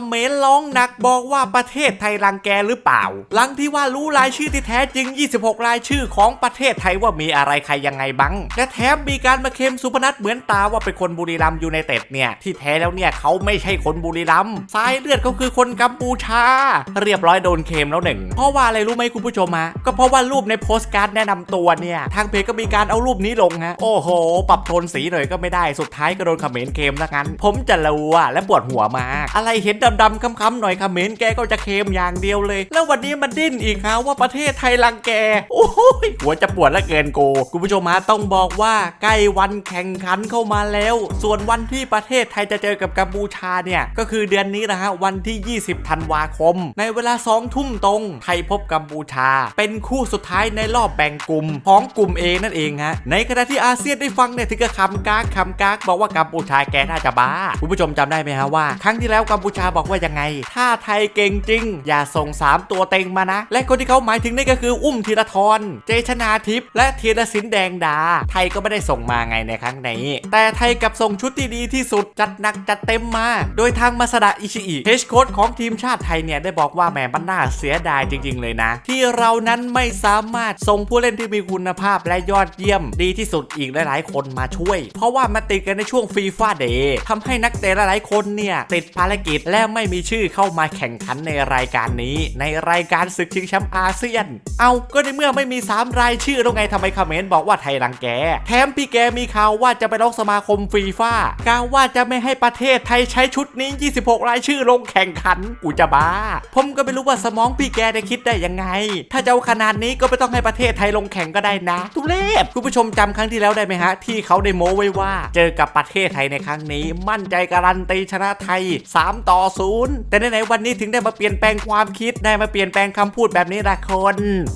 มเขมรร้องหนักบอกว่าประเทศไทยรังแกหรือเปล่า หลังที่ว่ารู้รายชื่อที่แท้จริง 26 รายชื่อของประเทศไทยว่ามีอะไรใครยังไงบ้างและแถมมีการมาเค็มสุพนัทเหมือนตาว่าเป็นคนบุรีรัมย์ยูไนเต็ดเนี่ยที่แท้แล้วเนี่ยเขาไม่ใช่คนบุรีรัมย์สายเลือดเขาคือคนกัมพูชา เรียบร้อยโดนเค็มแล้วหนึ่งเพราะว่าอะไรรู้ไหมคุณผู้ชมฮะก็เพราะว่ารูปในโพสต์การ์ดแนะนำตัวเนี่ยทางเพจก็มีการเอารูปนี้ลงฮะโอ้โห ปรับโทนสีหน่อยก็ไม่ได้สุดท้ายก็โดนคอมเมนต์เค็มซะงั้น ผมจะรู้อะและปวดหัวมากอะไรเห็นดำๆค้ำๆหน่อยคอมเมนต์แกก็จะเค็มอย่างเดียวเลย แล้ววันนี้มันดิ้นอีกฮะว่าประเทศไทยรังแก โอ้ยหัวจะปวดละเกินโก คุณผู้ชมฮะต้องบอกว่าใกล้วันแข่งขันเข้ามาแล้ว ส่วนวันที่ประเทศไทยจะเจอกับกัมพูชาเนี่ย ก็คือเดือนนี้นะฮะวันที่ 20 ธันวาคม ในเวลา2ทุ่มตรง ไทยพบกัมพูชา เป็นคู่สุดท้ายในรอบแบ่งกลุ่มของกลุ่ม A นั่นเองฮะในขณะที่อาเซียนได้ฟังเนี่ยถึงกับคำกากคำกากบอกว่ากัมพูชาแกน่าจะบ้าคุณผู้ชมจำได้ไหมฮะว่า ครั้งที่แล้วกัมพูชาบอกว่ายังไง ถ้าไทยเก่งจริง อย่าส่ง 3 ตัวเต็งมานะ และคนที่เขาหมายถึงนี่ก็คืออุ้มธีรทร เจชนาทิพย์และธีรศิลปแดงดา ไทยก็ไม่ได้ส่งมาไงในครั้งนี้ แต่ไทยกลับส่งชุดที่ดีที่สุดจัดหนักจัดเต็มมา โดยทางมาสดาอิชิอิเฮชโค้ดของทีมชาติไทยเนี่ยได้บอกว่าแหมบันน่าเสียดายจริง ๆ เลยนะ ที่เรานั้นไม่สามารถส่งผู้เล่นที่มีคุณภาพและยอดเยี่ยม ดีที่สุดอีกหลายๆ คนมาช่วย เพราะว่ามาติดกันในช่วงฟีฟ่าเดย์ทำให้นักเตะหลายๆคนเนี่ยติดภารกิจและไม่มีชื่อเข้ามาแข่งขันในรายการนี้ ในรายการศึกชิงแชมป์อาเซียน เอาก็ในเมื่อไม่มี 3 รายชื่อแล้วไงทำไมคอมเมนต์บอกว่าไทยรังแก แถมพี่แกมีข่าวว่าจะไปร้องสมาคมฟีฟ่ากล่าวว่าจะไม่ให้ประเทศไทยใช้ชุดนี้ 26 รายชื่อลงแข่งขันกูจะบ้า ผมก็ไม่รู้ว่าสมองพี่แกได้คิดได้ยังไง ถ้าจะเอาขนาดนี้ก็ไม่ต้องให้ประเทศไทยลงแข่งก็ได้นะ ทุเรศคุณผู้ชมจำครั้งที่แล้วได้ไหมฮะ ที่เขาได้โม้ไว้ว่า เจอกับประเทศไทยในครั้งนี้ มั่นใจการันตีชนะไทย 3 ต่อ0แต่ในไหนๆวันนี้ถึงได้มาเปลี่ยนแปลงความคิดได้มาเปลี่ยนแปลงคำพูดแบบนี้ละคน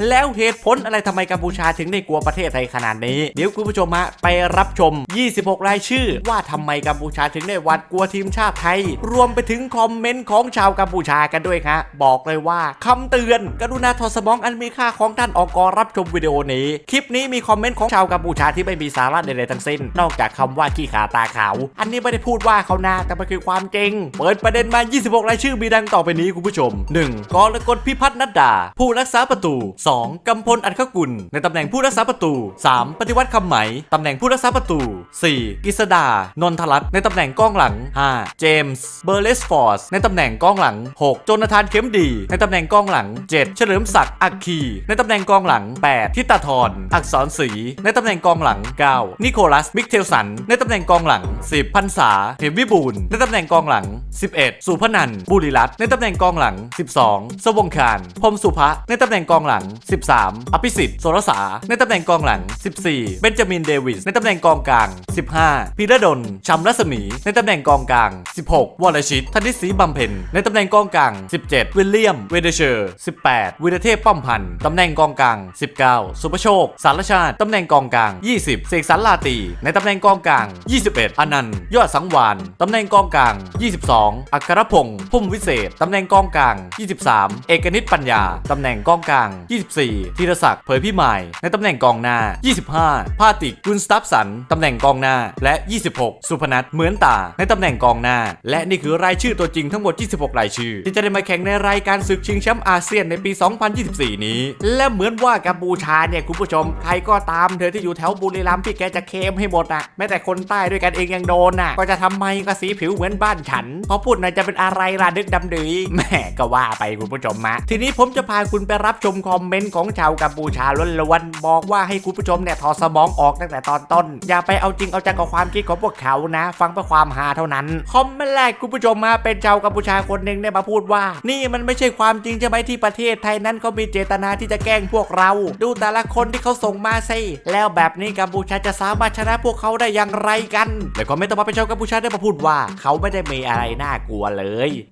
แล้วเหตุผลอะไรทำไมกัมพูชาถึงได้กลัวประเทศไทยขนาดนี้ เดี๋ยวคุณผู้ชมฮะไปรับชม 26 รายชื่อ ว่าทำไมกัมพูชาถึงได้หวัดกลัวทีมชาติไทย รวมไปถึงคอมเมนต์ของชาวกัมพูชากันด้วยครับบอกเลยว่าคำเตือน กรุณาถอดสมองอันมีค่าของท่านออกกอรับชมวิดีโอนี้ คลิปนี้มีคอมเมนต์ของชาวกัมพูชาที่ไม่มีสาระใดๆทั้งสิ้น นอกจากคำว่าขี้ขาตาขาว อันนี้ไม่ได้พูดว่าเขานาแต่มันคือความจริง เปิดประเด็นมา26 รายชื่อมีดังต่อไปนี้คุณผู้ชม 1. กรกฎพิพัฒน์นัดดา ผู้รักษาประตู 2. กำพลอัดขกุล ในตำแหน่งผู้รักษาประตู 3. ปฏิวัติคำไหมตำแหน่งผู้รักษาประตู 4. กิษดานนทรัตน์ในตำแหน่งกองหลัง 5. เจมส์เบอร์เลสฟอร์สในตำแหน่งกองหลัง 6. โจนาธานเข้มดี ในตำแหน่งกองหลัง 7. เฉลิมศักดิ์อักคี ในตำแหน่งกองหลัง 8. ทิตาธรอักษรศรีในตำแหน่งกองหลัง 9. นิโคลัสมิกเทลสันในตำแหน่งกองหลัง 10. พันษาเหมวิบูลในตำแหน่งกองหลัง 11. สุพนันบุรีรัตน์ในตำแหน่งกองหลัง 12. สวงคารพรมสุภะในตำแหน่งกองหลัง 13. อภิสิทธิ์โสรสาในตำแหน่งกองหลัง 14. เบนจามินเดวิสในตำแหน่งกองกลาง 15. พีระดลชัมรัศมี ในตำแหน่งกองกลาง 16. วรชิตธนิศรีบำเพ็ญในตำแหน่งกองกลาง 17. วิลเลียม เวเดเชอร์ 18. วิรเทพป้อมพันธ์ตำแหน่งกองกลาง 19. สุภโชค สารชาติ ตำแหน่งกองกลาง 20. เสกสรรลาตี ในตำแหน่งกองกลาง 21. อนันต์ ยอดสังวาน ตำแหน่งกองกลาง 22. อัครพงศ์พุ่มวิเศษ ตำแหน่งกองกลาง 23. เอกนิตปัญญา ตำแหน่งกองกลาง 24. ธีรศักดิ์เผยพิมายในตำแหน่งกองหน้า 25. พาติกกุนสตัฟสัน ตำแหน่งกองหน้า และ 26. สุพนัทเหมือนตา ในตำแหน่งกองหน้า และนี่คือรายชื่อตัวจริงทั้งหมด 26 รายชื่อ ที่จะได้มาแข่งในรายการศึกชิงแชมป์อาเซียนในปี 2024 นี้ และเหมือนว่ากัมพูชาเนี่ยคุณผู้ชมใครก็ตามเธอที่อยู่แถวบุรีรัมย์พี่แกจะเคมให้หมดอะแม้แต่คนใต้ด้วยกันเองยังโดนน่ะก็จะทำไมก็สีผิวเหมือนบ้านฉันพอพูดน่อยจะเป็นอะไรล่ะดึกดำดือแหมก็ว่าไปคุณผู้ชมมาทีนี้ผมจะพาคุณไปรับชมคอมเมนต์ของชาวกัมพูชาล้วนๆบอกว่าให้คุณผู้ชมเนี่ยถอดสมองออกตั้งแต่ตอนต้น อย่าไปเอาจริงเอาจังกับความคิดของพวกเขานะ ฟังเพื่อความฮาเท่านั้น คอมเมนต์แรกคุณผู้ชมมาเป็นชาวกัมพูชาคนหนึ่งได้มาพูดว่า นี่มันไม่ใช่ความจริงใช่ไหมที่ประเทศไทยนั้นเขามีเจตนาที่จะแกล้งพวกเรา ดูแต่ละคนที่เขาส่งมาสิแล้วแบบนี้กัมพูชาจะสามารถชนะพวกเขาได้อย่างไรกันแล้วก็ไม่ต้องมาเป็นชาวกัมพูชาได้มาพูดว่า เขาไม่ได้มีอะไรน่ากลัวเลย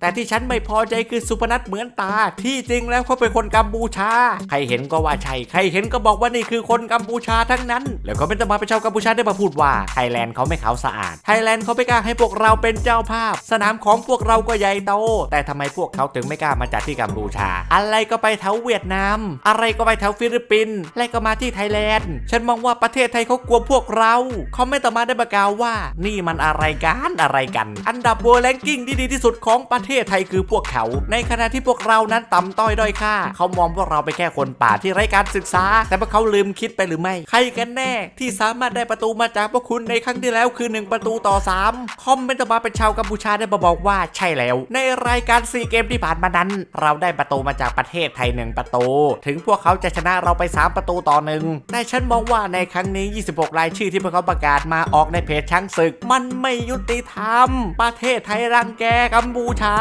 แต่ที่ฉันไม่พอใจคือสุพนัทเหมือนตา ที่จริงแล้วเขาเป็นคนกัมพูชา ใครเห็นก็ว่าใช่ใครเห็นก็บอกว่านี่คือคนกัมพูชาทั้งนั้น แล้วก็ไม่ต้องมาเป็นชาวกัมพูชาได้มาพูดว่าไทยแลนด์เขาไม่ขาวสะอาดไทยแลนด์เขาไม่กล้าให้พวกเราเป็นเจ้าภาพ สนามของพวกเราก็ใหญ่โต แต่ทำไมพวกเขาถึงไม่กล้ามาจัดที่กัมพูชา อะไรก็ไปแถวเวียดนาม อะไรก็ไปแถวฟิลิปปินส์และก็มาที่ไทยแลนด์ ฉันมองว่าประเทศไทยเขากลัวพวกเราเขาไม่ต้อมาได้ประกล่าวว่า นี่มันอะไรกันอะไรกัน อันดับเวอร์แรงกิ้งที่ดีที่สุดของประเทศไทยคือพวกเขา ในขณะที่พวกเรานั้นต่ำต้อยด้อยค่า เขามองพวกเราไปนแค่คนป่าที่ไร้การศึกษา แต่พวกเขาลืมคิดไปหรือไม่ ใครกันแน่ ที่สามารถได้ประตูมาจากพวกคุณในครั้งที่แล้วคือ 1 ประตูต่อ 3 คอมเมนต์มาเป็นชาวกัมพูชาได้มาบอกว่าใช่แล้ว ในรายการซีเกมที่ผ่านมานั้น เราได้ประตูมาจากประเทศไทย 1 ประตู ถึงพวกเขาจะชนะเราไป 3 ประตูต่อหนึ่งแต่ฉันมองว่าในครั้งนี้ 26 รายชื่อที่พวกเขาประกาศมาออกในเพจช้างศึก มันไม่ยุติธรรม ประเทศไทยรังแกกัมพูชา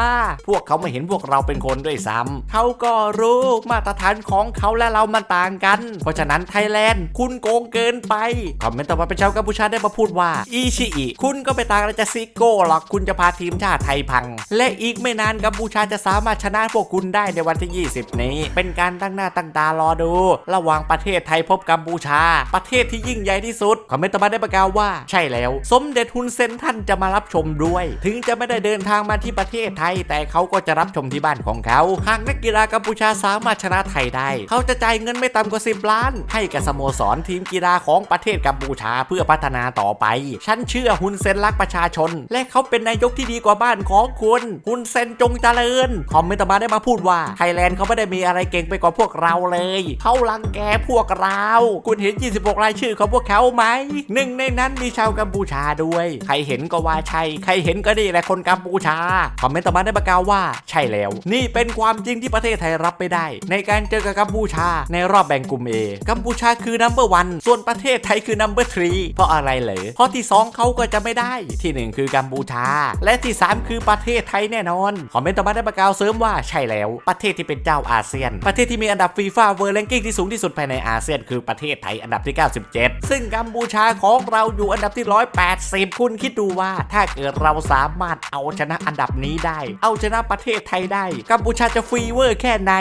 พวกเขาไม่เห็นพวกเราเป็นคนด้วยซ้ำเขาก็รู้มาตรฐานของเขาและเรามันต่างกัน เพราะฉะนั้นไทยแลนด์คุณโกงเกินไป คอมเมนต์ต่อมาเป็นชาวกัมพูชาได้มาพูดว่า อีชิอิคุณก็ไปต่างอะไรจากซิโก้หรอกคุณจะพาทีมชาติไทยพัง และอีกไม่นานกัมพูชาจะสามารถชนะพวกคุณได้ในวันที่ 20 นี้ เป็นการตั้งหน้าตั้งตารอดู ระหว่างประเทศไทยพบกัมพูชา ประเทศที่ยิ่งใหญ่ที่สุด คอมเมนต์ต่อมาได้ประกาศว่า ใช่แล้ว สมเด็จฮุนเซนท่านจะมารับชมด้วย ถึงจะไม่ได้เดินทางมาที่ที่ประเทศไทย แต่เขาก็จะรับชมที่บ้านของเขา หากนักกีฬากัมพูชาสามารถชนะไทยได้ เขาจะจ่ายเงินไม่ต่ำกว่า 10 ล้าน ให้กับสโมสรทีมกีฬาของประเทศกัมพูชาเพื่อพัฒนาต่อไป ฉันเชื่อฮุนเซนรักประชาชน และเขาเป็นนายกที่ดีกว่าบ้านของคุณฮุนเซนจงเจริญ คอมเมนต์มาได้มาพูดว่าไทยแลนด์เขาไม่ได้มีอะไรเก่งไปกว่าพวกเราเลยเขาลังแกพวกเรา คุณเห็น 26 รายชื่อของพวกเขาไหมหนึ่งในนั้นมีชาวกัมพูชาด้วย ใครเห็นก็ว่าใช่ ใครเห็นก็ดีแหละคนกัมพูชาคอมเมนต์ต่อมาได้ประกาศว่าใช่แล้ว นี่เป็นความจริงที่ประเทศไทยรับไม่ได้ ในการเจอกับกัมพูชาในรอบแบ่งกลุ่ม A กัมพูชาคือ number one ส่วนประเทศไทยคือ number three เพราะอะไรเหรอเพราะที่ 2เขาก็จะไม่ได้ ที่ 1 คือกัมพูชา และที่ 3 คือประเทศไทยแน่นอนคอมเมนต์ต่อมาได้ประกาศเสริมว่าใช่แล้วประเทศที่เป็นเจ้าอาเซียน ประเทศที่มีอันดับฟีฟ่าเวิร์ลแรงกิ้งที่สูงที่สุดภายในอาเซียนคือประเทศไทยอันดับที่ 97 ซึ่งกัมพูชาของเราอยู่อันดับที่ 180 คุณคิดดูว่าถ้าเกิดเราสามารถเอาชนะอันดับนี้ได้ เอาชนะประเทศไทยได้ กัมพูชาจะฟรีเวอร์แค่ไหน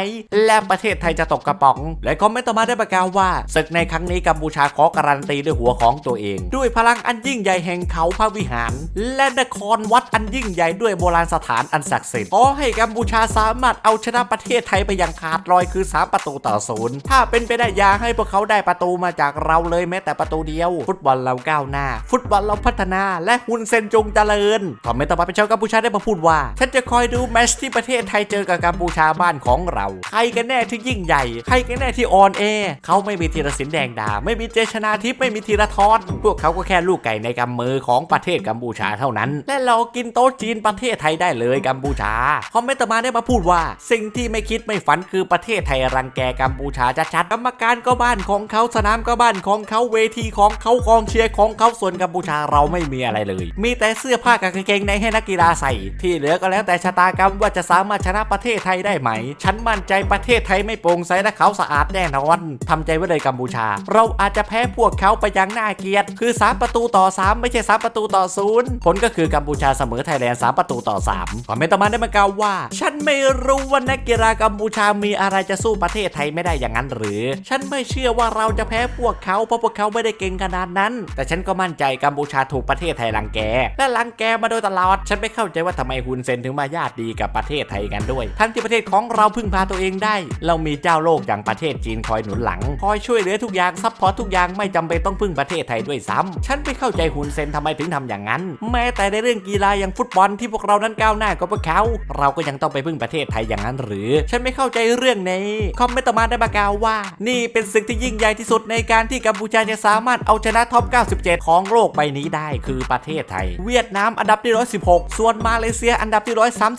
และประเทศไทยจะตกกระป๋อง และคอมเมนต์ต่อมาได้ประกาศว่าศึกในครั้งนี้กัมพูชาขอการันตีด้วยหัวของตัวเอง ด้วยพลังอันยิ่งใหญ่แห่งเขาพระวิหาร และนครวัดอันยิ่งใหญ่ด้วยโบราณสถานอันศักดิ์สิทธิ์ขอให้กัมพูชาสามารถเอาชนะประเทศไทยไปอย่างขาดลอยคือ 3 ประตูต่อศูนย์ถ้าเป็นไปได้อยาให้พวกเขาได้ประตูมาจากเราเลยแม้แต่ประตูเดียว ฟุตบอลเราก้าวหน้า ฟุตบอลเราพัฒนา และฮุนเซนจงเจริญคอมเมนต์ต่อมาเป็นชาวกัมพูชาได้มาพูดว่า ฉันจะคอยดูแมชที่ประเทศไทยเจอกับกัมพูชาบ้านของเรา ใครกันแน่ที่ยิ่งใหญ่ ใครกันแน่ที่ออนแอเขาไม่มีธีรศิลป์แดงดา ไม่มีเจชนาทิพย์ไม่มีธีรทรพวกเขาก็แค่ลูกไก่ในกำมือของประเทศกัมพูชาเท่านั้น และเรากินโต๊ะจีนประเทศไทยได้เลยกัมพูชาคอมเมนต์ต่อมาได้มาพูดว่า สิ่งที่ไม่คิดไม่ฝันคือประเทศไทยรังแกกัมพูชาจะชัดกรรมการก็บ้านของเขาสนามก็บ้านของเขาเวทีของเขากองเชียร์ของเขาส่วนกัมพูชาเราไม่มีอะไรเลย มีแต่เสื้อผ้ากับกางเกงในให้นักกีฬาใส่ที่เหลือก็แล้วแต่ชะตากรรมว่าจะสามารถชนะประเทศไทยได้ไหม ฉันมั่นใจประเทศไทยไม่โปร่งใสและเขาสะอาดแน่นอนทำใจไว้เลยกัมพูชา เราอาจจะแพ้พวกเขาไปอย่างน่าเกียดคือ 3 ประตูต่อ 3 ไม่ใช่ 3 ประตูต่อศูนย์ผลก็คือกัมพูชาเสมอไทยแลนด์3ประตูต่อ3คอมเมนต์ต่อมาได้มากล่าวว่า ฉันไม่รู้ว่านักกีฬากัมพูชามีอะไรจะสู้ประเทศไทยไม่ได้อย่างนั้นหรือ ฉันไม่เชื่อว่าเราจะแพ้พวกเขาเพราะพวกเขาไม่ได้เก่งขนาดนั้น แต่ฉันก็มั่นใจกัมพูชาถูกประเทศไทยรังแกและรังแกมาโดยตลอด ฉันไม่เข้าใจว่าทำไมฮุนเซนถึงมาญาติดีกับประเทศไทยกันด้วย ทั้งที่ประเทศของเราพึ่งพาตัวเองได้ เรามีเจ้าโลกอย่างประเทศจีนคอยหนุนหลัง คอยช่วยเหลือทุกอย่างซัพพอร์ตทุกอย่างไม่จำเป็นต้องพึ่งประเทศไทยด้วยซ้ำฉันไม่เข้าใจฮุนเซนทำไมถึงทำอย่างนั้น แม้แต่ในเรื่องกีฬาอย่างฟุตบอลที่พวกเรานั้นก้าวหน้ากว่าพวกเขา เราก็ยังต้องไปพึ่งประเทศไทยอย่างนั้นหรือ ฉันไม่เข้าใจเรื่องนี้คอมเมนต์ต่อมาได้มากล่าวว่า นี่เป็นศึกที่ยิ่งใหญ่ที่สุดในการที่กัมพูชาจะสามารถเอาชนะท็อป 97 ของโลกใบนี้ได้ คือประเทศไทย เวียดนามอันดับที่116 ส่วนมาเลเซียอันดับที่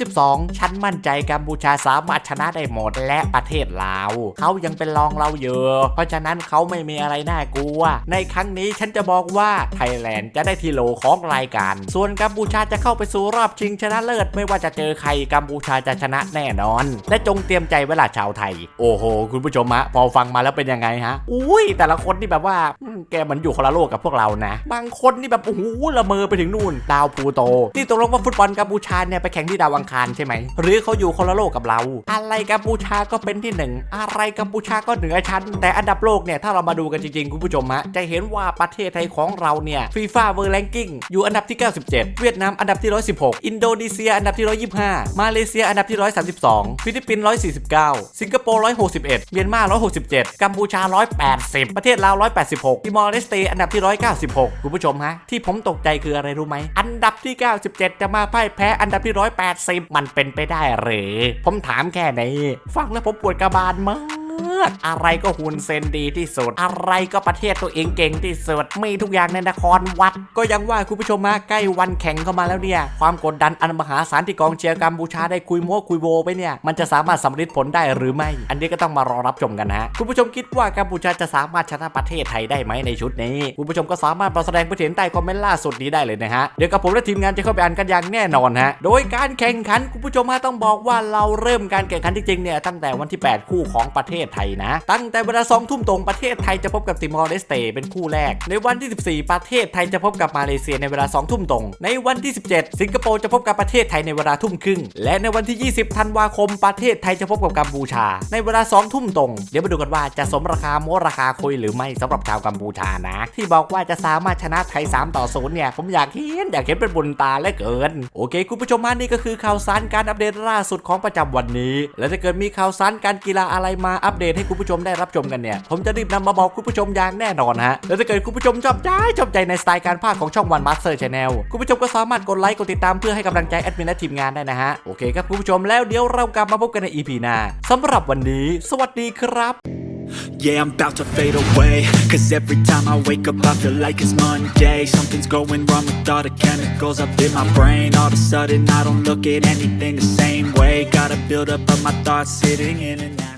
132 ฉันมั่นใจกัมพูชาสามารถชนะได้หมดและประเทศลาวเขายังเป็นรองเราเยอะ เพราะฉะนั้นเขาไม่มีอะไรน่ากลัว ในครั้งนี้ฉันจะบอกว่าไทยแลนด์จะได้ที่โลของรายการ ส่วนกัมพูชาจะเข้าไปสู่รอบชิงชนะเลิศ ไม่ว่าจะเจอใครกัมพูชาจะชนะแน่นอน และจงเตรียมใจไว้ล่ะชาวไทย โอ้โห คุณผู้ชมฮะพอฟังมาแล้วเป็นยังไงฮะ อุ้ยแต่ละคนนี่แบบว่า แกเหมือนอยู่คนละโลกกับพวกเรานะ บางคนนี่แบบโอ้โหละเมอไปถึงนู่น ดาวพูโต นี่ตกลงว่าฟุตบอลกัมพูชาเนี่ยไปแข่งที่ดาวอังคารใช่ไหม หรือเขาอยู่คนละโลกกับเรา อะไรกัมพูชาก็เป็นที่หนึ่งอะไรกัมพูชาก็เหนือชั้น แต่อันดับโลกเนี่ยถ้าเรามาดูกันจริงๆคุณผู้ชมฮะจะเห็นว่าประเทศไทยของเราเนี่ยฟีฟ่าเวอร์แรงกิ้งอยู่อันดับที่ 97 เวียดนามอันดับที่ 116 อินโดนีเซียอันดับที่ 125 มาเลเซียอันดับที่ 132 ฟิลิปปินส์149 สิงคโปร์ 161 เมียนมา 167 กัมพูชา 180 ประเทศลาว 186ติมอร์เลสเตอันดับที่ 196 คุณผู้ชมฮะ ที่ผมตกใจคืออะไรรู้ไหม อันดับที่ 97 จะมาพ่ายแพ้อันดับที่ 180 มันเป็นไปได้หรือ ผมถามแค่ไหน ฟังแล้วผมปวดกระบาลมาก อะไรก็หุ่นเซนดีที่สุด อะไรก็ประเทศตัวเองเก่งที่สุดมีทุกอย่างในนครวัด ก็ยังว่าคุณผู้ชมมาใกล้วันแข่งเข้ามาแล้วเนี่ย ความกดดันอันมหาศาลที่กองเชียร์กัมพูชาได้คุยโม้คุยโวไปเนี่ย มันจะสามารถสำเร็จผลได้หรือไม่ อันนี้ก็ต้องมารอรับชมกันนะคุณผู้ชมคิดว่ากัมพูชาจะสามารถชนะประเทศไทยได้ไหมในชุดนี้ คุณผู้ชมก็สามารถมาแสดงความเห็นใต้คอมเมนต์ล่าสุดนี้ได้เลยนะฮะเดี๋ยวกับผมและทีมงานจะเข้าไปอ่านกันอย่างแน่นอนฮะโดยการแข่งขันคุณผู้ชมฮะต้องบอกว่าเราเริ่มการแข่งขันจริงๆเนี่ยตั้งแต่วันที่ 8 คู่ของประเทศไทยนะ ตั้งแต่เวลา2ทุ่มตรงประเทศไทยจะพบกับติมอร์เลสเตเป็นคู่แรก ในวันที่ 14 ประเทศไทยจะพบกับมาเลเซียในเวลา2ทุ่มตรง ในวันที่ 17 สิงคโปร์จะพบกับประเทศไทยในเวลาทุ่มครึ่ง และในวันที่ 20 ธันวาคมประเทศไทยจะพบกับกัมพูชา ในเวลา2ทุ่มตรง เดี๋ยวมาดูกันว่าจะสมราคาโมราคาคุยหรือไม่สำหรับชาวกัมพูชานะ ที่บอกว่าจะสามารถชนะไทย 3 ต่อ0เนี่ยผมอยากเห็นอยากเห็นเป็นบุญตาเลือเกิน โอเค คุณผู้ชมมานี่ก็คือข่าวสารการอัปเดตล่าสุดของประจำวันนี้ และถ้าเกิดมีข่าวสารการกีฬาอะไรมาอััปเดตให้คุณผู้ชมได้รับชมกันเนี่ย ผมจะรีบนำมาบอกคุณผู้ชมอย่างแน่นอนฮะ และถ้าเกิดคุณผู้ชมชอบใจชอบใจในสไตล์การพากย์ของช่องวันมาสเตอร์ชาแนลคุณผู้ชมก็สามารถกดไลค์กดติดตามเพื่อให้กำลังใจแอดมินและทีมงานได้นะฮะ โอเคครับคุณผู้ชมแล้วเดี๋ยวเรากลับมาพบกันใน EP หน้าสำหรับวันนี้ สวัสดีครับ Yeah, I'm about to fade away Cause every time I wake up I feel like it's Monday Something's going wrong with all the chemicals up in my brain All of a sudden I don't look at anything the same way Gotta build up of my thoughts sitting in and out